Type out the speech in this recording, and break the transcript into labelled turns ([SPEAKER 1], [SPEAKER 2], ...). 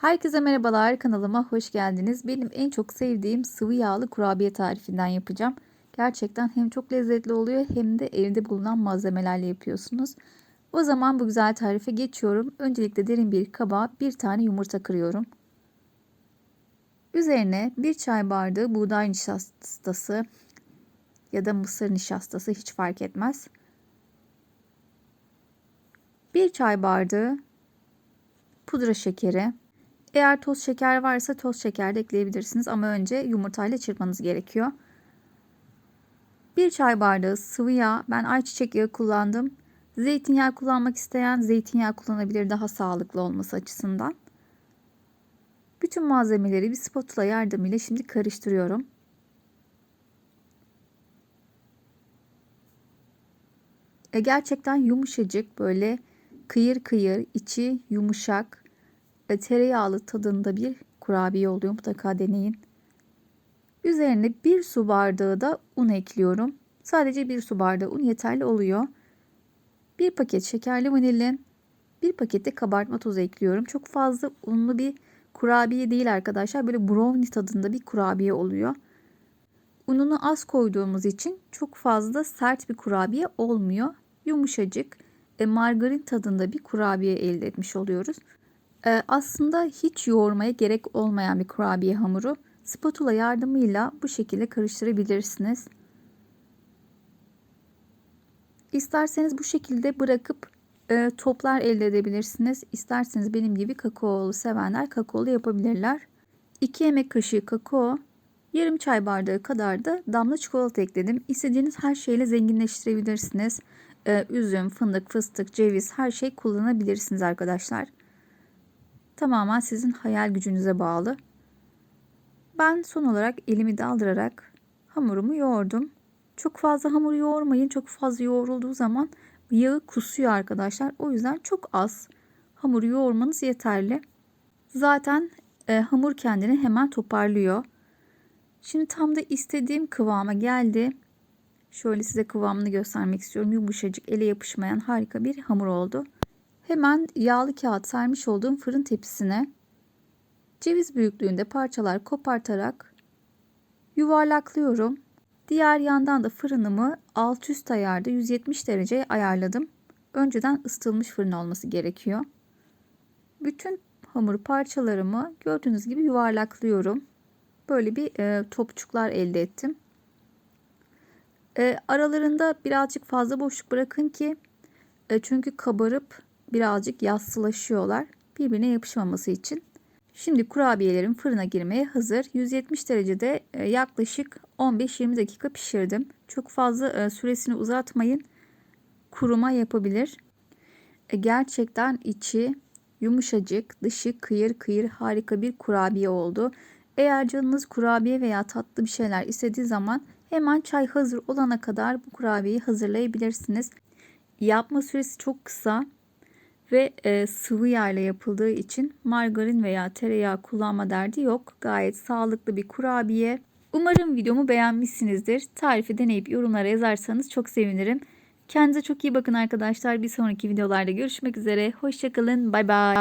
[SPEAKER 1] Herkese merhabalar kanalıma hoş geldiniz. Benim en çok sevdiğim sıvı yağlı kurabiye tarifinden yapacağım. Gerçekten hem çok lezzetli oluyor hem de evde bulunan malzemelerle yapıyorsunuz. O zaman bu güzel tarife geçiyorum. Öncelikle derin bir kaba bir tane yumurta kırıyorum. Üzerine bir çay bardağı buğday nişastası ya da mısır nişastası hiç fark etmez. Bir çay bardağı pudra şekeri, eğer toz şeker varsa toz şeker de ekleyebilirsiniz ama önce yumurtayla çırpmanız gerekiyor. Bir çay bardağı sıvı yağ. Ben ayçiçek yağı kullandım. Zeytinyağı kullanmak isteyen zeytinyağı kullanabilir daha sağlıklı olması açısından. Bütün malzemeleri bir spatula yardımıyla şimdi karıştırıyorum. E gerçekten yumuşacık böyle kıyır kıyır içi yumuşak ve tereyağlı tadında bir kurabiye oluyor. Mutlaka deneyin. Üzerine bir su bardağı da un ekliyorum. Sadece bir su bardağı un yeterli oluyor. Bir paket şekerli vanilin, bir paket de kabartma tozu ekliyorum. Çok fazla unlu bir kurabiye değil arkadaşlar. Böyle brownie tadında bir kurabiye oluyor. Ununu az koyduğumuz için çok fazla sert bir kurabiye olmuyor. Yumuşacık, margarin tadında bir kurabiye elde etmiş oluyoruz. Ee, aslında hiç yoğurmaya gerek olmayan bir kurabiye hamuru. Spatula yardımıyla bu şekilde karıştırabilirsiniz. İsterseniz bu şekilde bırakıp e, toplar elde edebilirsiniz. İsterseniz benim gibi kakaolu sevenler kakaolu yapabilirler. 2 yemek kaşığı kakao, yarım çay bardağı kadar da damla çikolata ekledim. İstediğiniz her şeyle zenginleştirebilirsiniz. Ee, üzüm, fındık, fıstık, ceviz her şey kullanabilirsiniz arkadaşlar. Tamamen sizin hayal gücünüze bağlı. Ben son olarak elimi daldırarak hamurumu yoğurdum. Çok fazla hamur yoğurmayın. Çok fazla yoğrulduğu zaman yağı kusuyor arkadaşlar. O yüzden çok az hamur yoğurmanız yeterli. Zaten e, hamur kendini hemen toparlıyor. Şimdi tam da istediğim kıvama geldi. Şöyle size kıvamını göstermek istiyorum. Yumuşacık, ele yapışmayan harika bir hamur oldu. Hemen yağlı kağıt sermiş olduğum fırın tepsisine ceviz büyüklüğünde parçalar kopartarak yuvarlaklıyorum. Diğer yandan da fırınımı alt üst ayarda 170 dereceye ayarladım. Önceden ısıtılmış fırın olması gerekiyor. Bütün hamur parçalarımı gördüğünüz gibi yuvarlaklıyorum. Böyle bir e, topçuklar elde ettim. E, aralarında birazcık fazla boşluk bırakın ki e, çünkü kabarıp birazcık yassılaşıyorlar. Birbirine yapışmaması için. Şimdi kurabiyelerim fırına girmeye hazır. 170 derecede e, yaklaşık 15-20 dakika pişirdim. Çok fazla e, süresini uzatmayın. Kuruma yapabilir. E, gerçekten içi yumuşacık, dışı kıyır kıyır harika bir kurabiye oldu. Eğer canınız kurabiye veya tatlı bir şeyler istediği zaman hemen çay hazır olana kadar bu kurabiyeyi hazırlayabilirsiniz. Yapma süresi çok kısa ve e, sıvı yağ ile yapıldığı için margarin veya tereyağı kullanma derdi yok. Gayet sağlıklı bir kurabiye. Umarım videomu beğenmişsinizdir. Tarifi deneyip yorumlara yazarsanız çok sevinirim. Kendinize çok iyi bakın arkadaşlar. Bir sonraki videolarda görüşmek üzere. Hoşçakalın. Bay bay.